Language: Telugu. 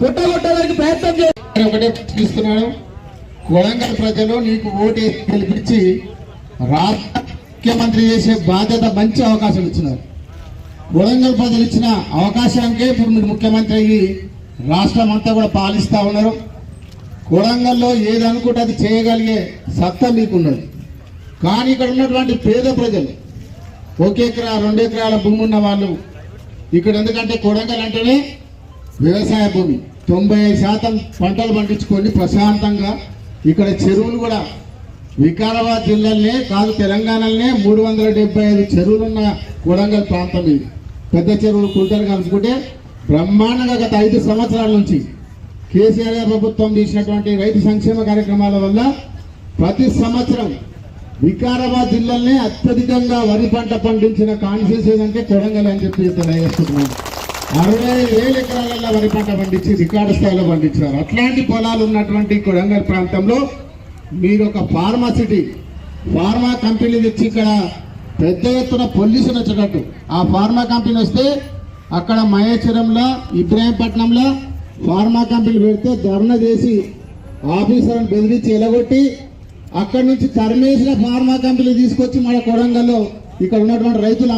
పుట్టగొట్టడానికి ప్రయత్నం చేయాలి ఒకటే ప్రశ్నిస్తున్నాను కొడంగల్ ప్రజలు నీకు ఓటు గెలిపించి రాష్ట్ర ముఖ్యమంత్రి చేసే బాధ్యత మంచి అవకాశం ఇచ్చినారు. కొడంగల్ ప్రజలు ఇచ్చిన అవకాశానికే ఇప్పుడు మీరు ముఖ్యమంత్రి అయ్యి రాష్ట్రం అంతా కూడా పాలిస్తూ ఉన్నారు. కొడంగల్లో ఏది అనుకుంటే అది చేయగలిగే సత్తా మీకున్నది. కానీ ఇక్కడ ఉన్నటువంటి పేద ప్రజలు ఒక ఎకరా రెండు ఎకరాల భూమి ఉన్న వాళ్ళు ఇక్కడ ఎందుకంటే కొడంగల్ అంటేనే వ్యవసాయ భూమి. తొంభై శాతం పంటలు పండించుకొని ప్రశాంతంగా ఇక్కడ చెరువులు కూడా వికారాబాద్ జిల్లాలనే కాదు తెలంగాణలోనే మూడు వందల డెబ్బై ఐదు చెరువులున్న కొడంగల్ ప్రాంతం ఇది. పెద్ద చెరువులు కుంటలు కలుపుకుంటే బ్రహ్మాండంగా గత ఐదు సంవత్సరాల నుంచి కేసీఆర్ ప్రభుత్వం తీసినటువంటి రైతు సంక్షేమ కార్యక్రమాల వల్ల ప్రతి సంవత్సరం వికారాబాద్ జిల్లాలోనే అత్యధికంగా వరి పంట పండించిన కాన్స్టిట్యూన్సీ ఏదంటే కొడంగల్ అని చెప్పి తెలియజేస్తున్నాను అరవై వేల ఎకరాల వరి పంట పండించి రికార్డు స్థాయిలో పండించారు అట్లాంటి పొలాలు ఉన్నటువంటి కొడంగల్ ప్రాంతంలో మీరు ఒక ఫార్మా సిటీ ఫార్మా కంపెనీ తెచ్చి ఇక్కడ పెద్ద ఎత్తున పొల్యూషన్ వచ్చేటట్టు. ఆ ఫార్మా కంపెనీ వస్తే అక్కడ మహేశ్వరంలో ఇబ్రాహీంపట్నంలో ఫార్మా కంపెనీ పెడితే ధర్నా చేసి ఆఫీసర్ని బెదిరించి ఎలగొట్టి అక్కడి నుంచి తరిమేసిన ఫార్మా కంపెనీ తీసుకొచ్చి మన కొడంగల్లో ఇక్కడ ఉన్నటువంటి రైతులు